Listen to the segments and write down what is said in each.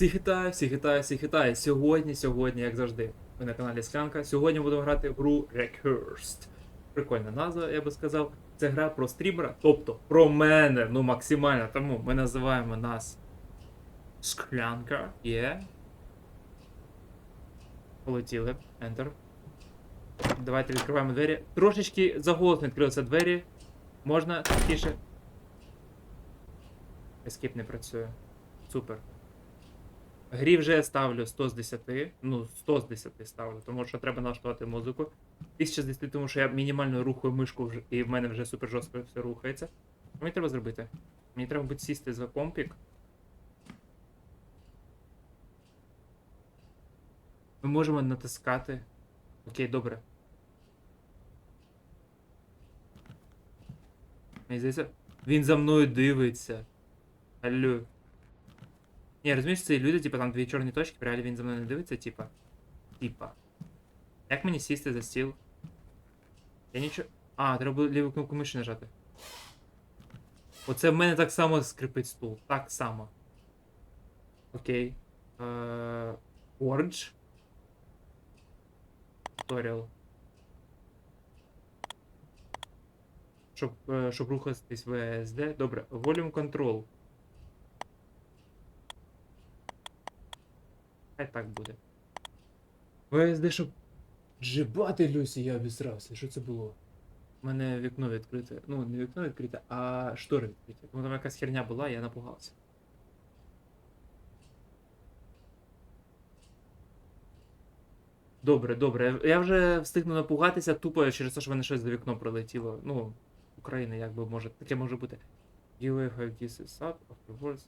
Всіх вітаю, всіх вітаю, всіх вітаю. Сьогодні, сьогодні, як завжди, ви на каналі Склянка. Сьогодні будемо грати в гру Recurst. Прикольна назва, я би сказав. Це гра про стрімера, тобто про мене, ну максимально. Тому ми називаємо нас Склянка. Є. Полетіли. Enter. Давайте відкриваємо двері. Трошечки заголосно відкрилися двері. Можна тихіше. Ескіп не працює. Супер. Грі вже ставлю 100 з 10. Ну, 100 з 10 ставлю, тому що треба налаштувати музику. 1000 з 10, тому що я мінімально рухаю мишку і в мене вже супер жорстко все рухається. Що мені треба зробити? Мені треба буде сісти за компік. Ми можемо натискати. Окей, добре. Мені здається, він за мною дивиться. Алло. Ні, розумієш, це люди, типа там дві чорні точки, в реалі він за мною не дивиться, типа. Типа. Як мені сісти за стіл? Я нічого. А, треба ліву кнопку миші нажати. Оце в мене так само скрипить стул. Так само. Окей. Forge. Tutorial. Щоб, щоб рухатись в ESD. Добре. Volume Control. Хай так буде. ВСД, щоб джибати Люсі, я обісрався. Що це було? У мене вікно відкрите. Ну, не вікно відкрите, а штори відкриті. Тому там якась херня була, я напугався. Добре, добре. Я вже встигну напугатися тупо через те, що мене щось за вікно прилетіло. Ну, України, як би може. Таке може бути. You have this up afterwards.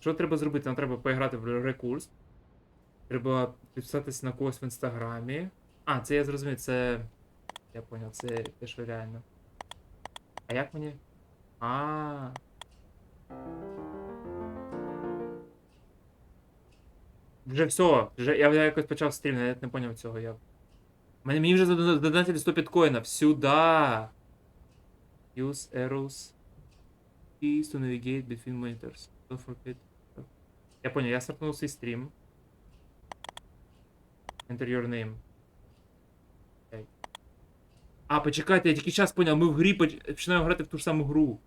Що треба зробити? Нам треба поіграти в рекурс. Треба підписатись на когось в інстаграмі. А, це я зрозумів, це. Я понял, це те, що реально. А як мені? А. Вже все, вже я, я якось почав стрім, я не поняв цього. Я... Мені, мені вже задо- 100 біткоїнів. Сюда. Use arrows. Keys to navigate between monitors. Don't forget. Я понял, я стартнув свій стрім. Enter your name. Окей. А, почекайте, я тільки час поняв, ми в грі поч- починаємо грати в ту ж саму гру.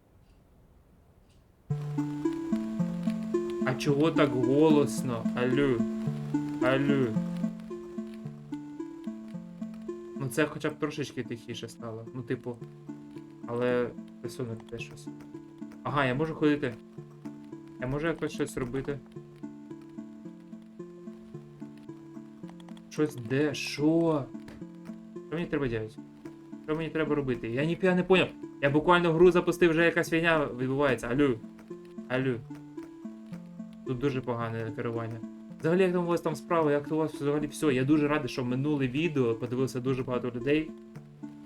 А чого так голосно? Алло. Алло. Ну це хоча б трошечки тихіше стало. Ну, типу. Але присунути те щось. Ага, я можу ходити. Я можу якось щось робити. Щось де? Що? Що мені треба робити? Що мені треба робити? Я ніфіга не поняв. Я буквально гру запустив, вже якась фігня відбувається. Алло. Алло. Тут дуже погане керування. Взагалі, як там у вас там справа, як у вас взагалі все. Я дуже радий, що минуле відео подивилося дуже багато людей.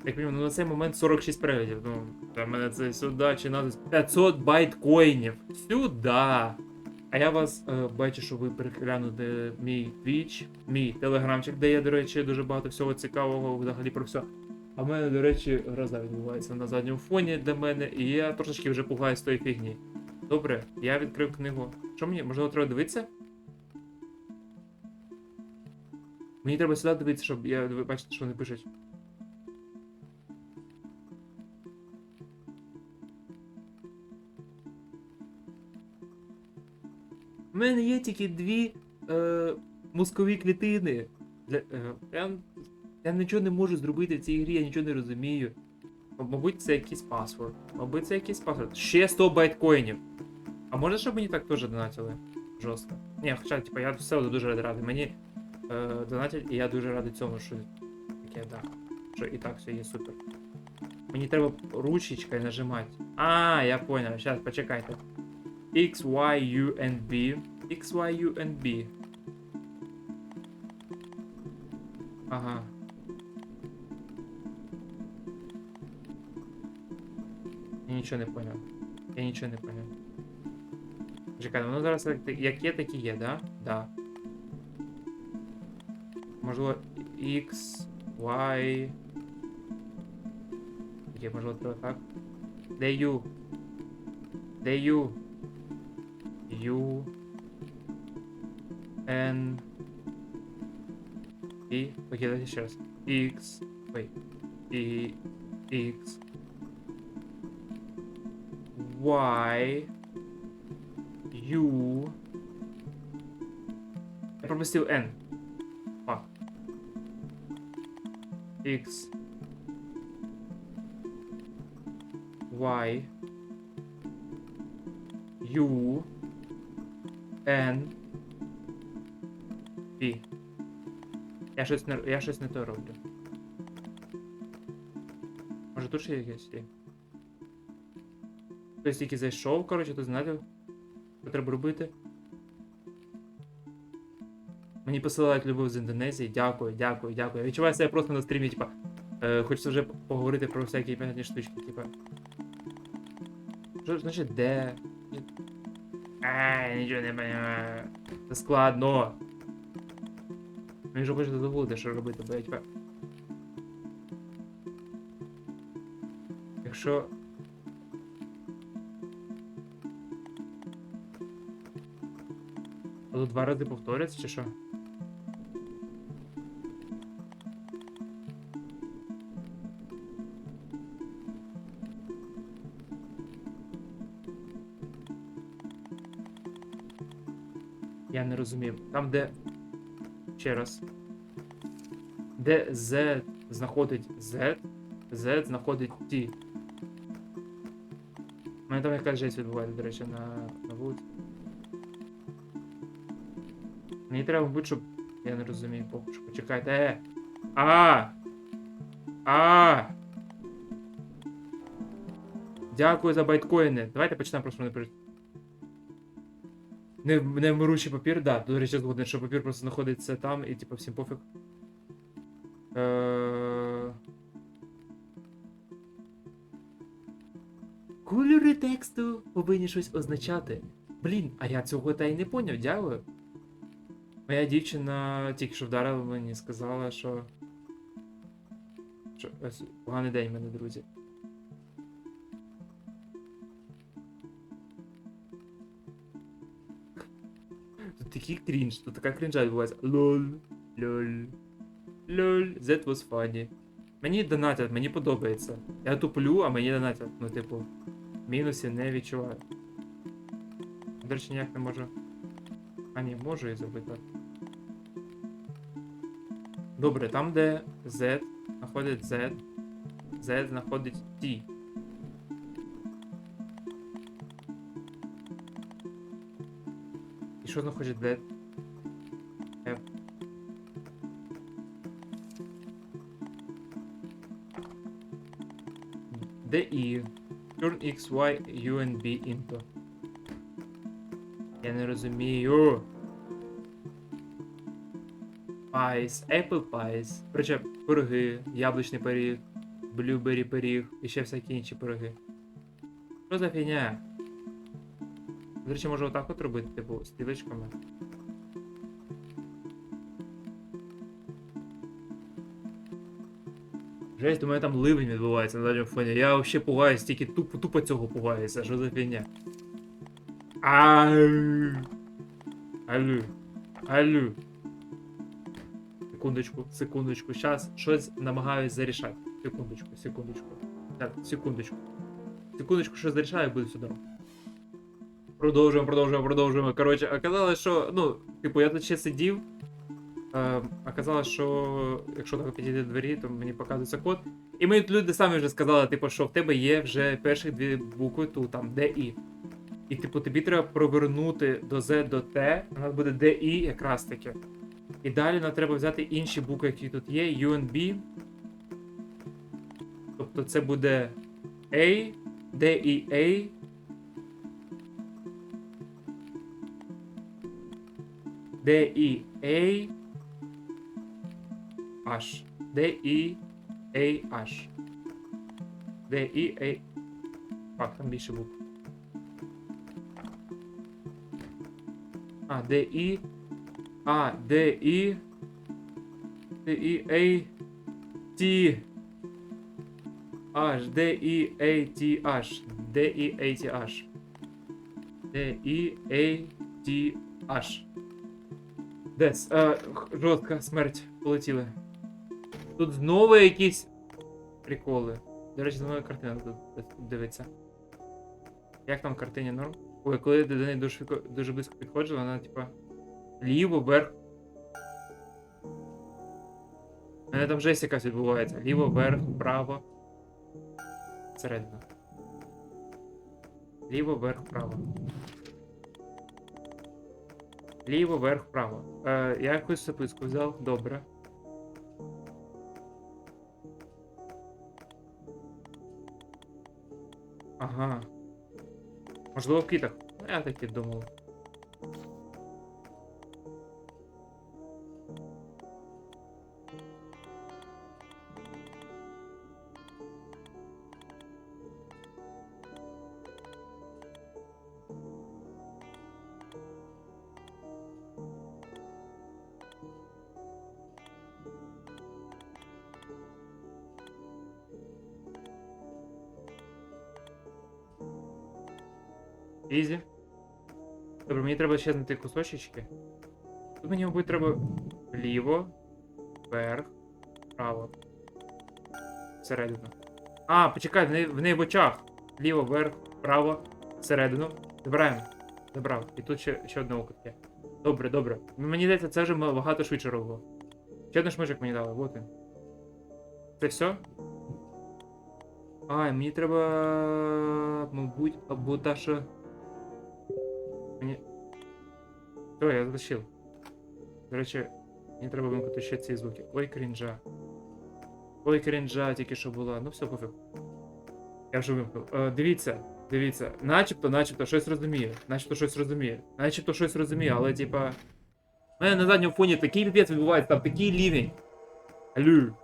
Як мінімум, ну на цей момент 46 переглядів. Ну, для мене це сюди чи надо. 500 байткоїнів. Сюди. А я вас е, бачу, що ви переглянули мій Twitch, мій телеграмчик, де є, до речі, дуже багато всього цікавого взагалі про все. А в мене, до речі, гроза відбувається на задньому фоні для мене, і я трошечки вже пугаюсь тої фігні. Добре, я відкрив книгу. Що мені? Можливо, треба дивитися? Мені треба сюди дивитися, щоб я ви бачите, що вони пишуть. У мене є тільки дві е, мозкові клітини. Для, е, я, я нічого не можу зробити в цій грі, я нічого не розумію. Мабуть, це якийсь паспорт. Мабуть, це якийсь паспорт. Ще 100 байткоїнів. А може, щоб мені так теж донатили? Жорстко. Ні, хоча, типа, я все одно дуже радий. Мені е, донатять, і я дуже радий цьому, що таке, да. Що і так все є супер. Мені треба ручечкою нажимати. А, я понял. Сейчас, почекайте. X, Y, U, and B. X, Y, U, and B. Ага. Я нічого не понял. Я нічого не понял. Чекай, воно зараз як є, так і є, да? Да. Можливо, X, Y. Є, можливо, треба так. Де U? Де U? U. N. І. Окей, давайте ще раз. X. Ой. І. X. Y. U. Я пропустив N. А. X. Y. U. N. P. Я щось не, я щось не то роблю. Може тут ще якесь є? Хтось тільки зайшов, коротше, тут знаєте, що треба робити. Мені посилають любов з Індонезії. Дякую, дякую, дякую. Я відчуваю себе просто на стрімі, типа. Е, хочеться вже поговорити про всякі п'ятні штучки, типа. Що значить де? А, нічого не понимаю. Це складно. Мені вже хочеться забути, що робити, типа. Якщо. А тут два рази повторяться, чи що? Я розумів. Там, де. Ще раз. Де Z знаходить Z, Z знаходить T. У мене там якась жесть відбувається, до речі, на, на вулиці. Мені треба бути, щоб. Я не розумію, поки що. Почекайте. Е! А! А! Дякую за байткоїни. Давайте почнемо просто не. Не, не вмиручий папір, да. До речі, згоден, що папір просто знаходиться там і типу всім пофіг. Е... Кольори тексту повинні щось означати. Блін, а я цього та й не поняв, дякую. Моя дівчина тільки що вдарила мені, сказала, що. що ось, поганий день мене, друзі. Такий крінж, тут така крінжа відбувається. Лол, лол, лол, that was funny. Мені донатять, мені подобається. Я туплю, а мені донатять. Ну, типу, мінусів не відчуваю. До речі, ніяк не можу. А ні, можу і зробити. Добре, там, де Z знаходить Z, Z знаходить T. що знаходить Z? F. DE. Turn X, Y, U and B into. Я не розумію. Pies, apple pies. Причем пироги, яблучний пиріг, блюбері пиріг і ще всякі інші пироги. Що за фігня? До речі, може отак от робити, типу, стрілочками. Жесть, у мене там ливень відбувається на задньому фоні. Я взагалі пугаюсь, тільки тупо, тупо цього пугаюся. Що за фігня? Алло. Алло. Секундочку, секундочку. Зараз щось намагаюсь зарішати. Секундочку, секундочку. Так, секундочку. Секундочку, щось зарішаю, буде сюди. Продовжуємо, продовжуємо, продовжуємо. Коротше, оказалось, що. Ну, типу, я тут ще сидів. Е, оказалось, що якщо так підійти до двері, то мені показується код. І мені люди самі вже сказали, типу, що в тебе є вже перші дві букви тут, там, Д і. Типу, тобі треба провернути до Z до T, у нас буде DI якраз таки. І далі нам треба взяти інші букви, які тут є, UNB. Тобто це буде A, DEA. D I A H D I A H D I A Bakın bir şey bu. A D I A D I D I A T H D I A T H D I A T H D I A T H Дес. Х- жорстка смерть. Полетіли. Тут знову якісь приколи. До речі, знову картина тут дивиться. Як там в картині норм? Ой, коли до неї дуже, дуже близько підходжу, вона типа ліво, вверх. У мене там жесть якась відбувається. Ліво, вверх, вправо. Всередину. Ліво, вверх, вправо. Ліво, вверх, вправо. Е, я якусь записку взяв, добре. Ага. Можливо, в китах. Ну, я так і думав. Ізі. Добре, мені треба ще знайти кусочечки. Тут мені, мабуть, треба вліво, вверх, вправо. Всередину. А, почекай, в неї, в неї в очах. Ліво, вверх, вправо, всередину. Забираємо. Забрав. І тут ще, ще одне око таке. Добре, добре. Мені здається, це вже багато швидше робило. Ще один шмижик мені дали, вот він. Це все? А, мені треба. Мабуть, або та що. Мені. Все, я затащив. До речі, мені треба вимкнути ще ці звуки. Ой, крінжа. Ой, крінжа тільки що була. Ну все, пофіг. Я вже вимкнув. Е, дивіться, дивіться. Начебто, начебто щось розуміє. Начебто щось розуміє. Начебто щось розуміє, але типа. У мене на задньому фоні такий піпець відбувається, там такий рівень. Алло.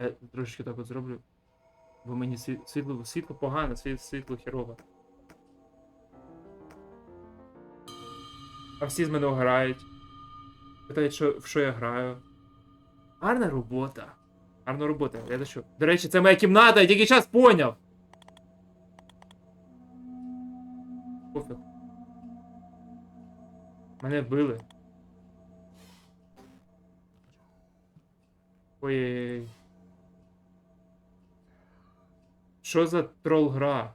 Я трошечки так от зроблю. Бо мені сві- світло, світло погано, світло, світло А всі з мене грають. Питають, що, в що я граю. Гарна робота. Гарна робота, я до що. До речі, це моя кімната, я тільки час поняв. Пофіг. Мене вбили. Ой-ой-ой. Що за трол гра?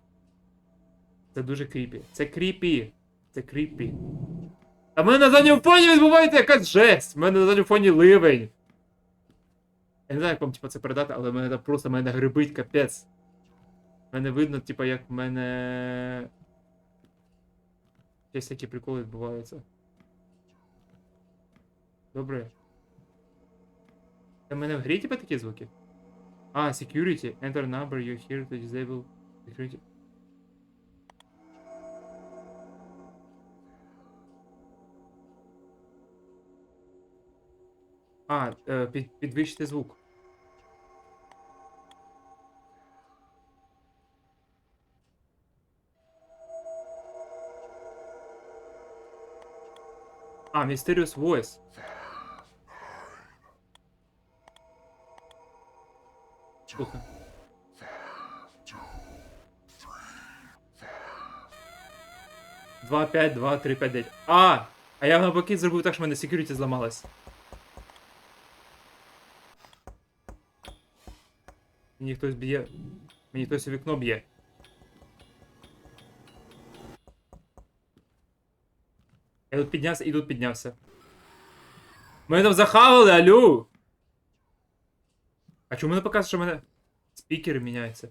Це дуже кріпі. Це кріпі. Це кріпі. А в мене на задньому фоні відбувається якась жесть. У мене на задньому фоні ливень. Я не знаю, як вам типу, це передати, але мене просто мене грибить капець. Мене видно, типу, як в мене. Якісь такі приколи відбуваються. Добре. В мене в грі типу такі звуки? А, security. Enter number, you're here to disable security. А, е, під, підвищити звук. А, Mysterious Voice. Слухай. Два, п'ять, два, три, п'ять, дев'ять. А! А я навпаки зробив так, що в мене security зламалось. Мені хтось б'є. Мені хтось у вікно б'є. Я тут піднявся і тут піднявся. Мене там захавали, алло! А чому не показує, що в мене спікери міняються?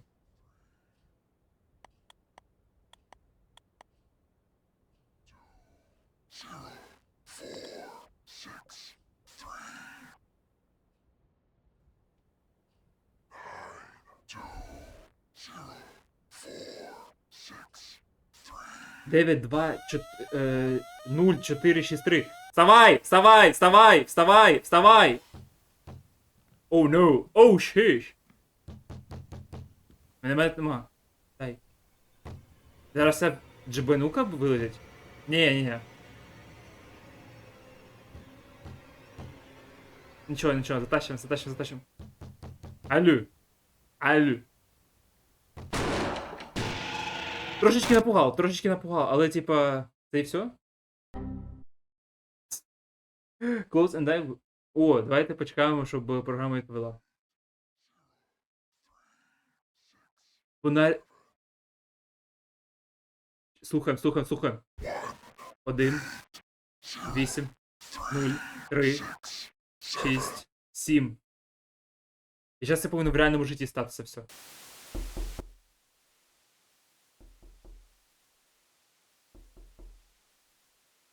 Дев'ять, два, чот... е, нуль, чотири, шість, три. Вставай! Вставай! Вставай! Вставай! Вставай! Оу, oh, no! Оу, шиш! Мене мене нема. Дай. Зараз це джебенука вилетить? Ні, ні, ні. Нічого, нічого, затащимо, затащимо, затащимо. Алло. Алло. Трошечки напугав, трошечки напугав, але типа. Це і все? Close and dive. О, давайте почекаємо, щоб програма відповіла. Вона. Слухаємо, слухаємо, слухаємо. Один, вісім, нуль, три, шість, сім. І зараз це повинно в реальному житті статися все.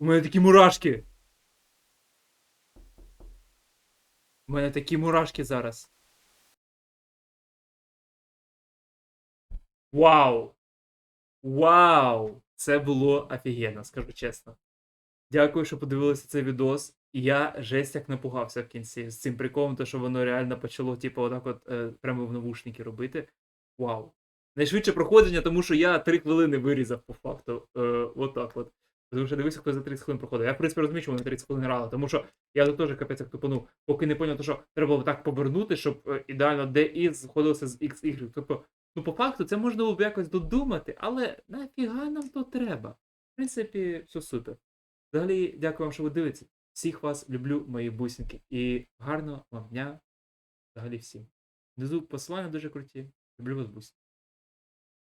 У мене такі мурашки. У мене такі мурашки зараз. Вау! Вау! Це було офігенно, скажу чесно. Дякую, що подивилися цей відос. І я жесть як напугався в кінці з цим приколом, то що воно реально почало, типу, отак от е, прямо в навушники робити. Вау. Найшвидше проходження, тому що я 3 хвилини вирізав по факту. Е, отак от. Тому що дивився, хто за 30 хвилин проходив. Я, в принципі, розумію, що вони 30 хвилин грали, тому що я тут теж капець як тупанув, поки не поняв, що треба було так повернути, щоб е, ідеально DX сходилося з XY. Тобто, ну по факту це можна було б якось додумати, але нафіга нам то треба. В принципі, все супер. Взагалі, дякую вам, що ви дивитесь. Всіх вас люблю, мої бусинки. І гарного вам дня. Взагалі всім. Внизу посилання дуже круті. Люблю вас, бусинки.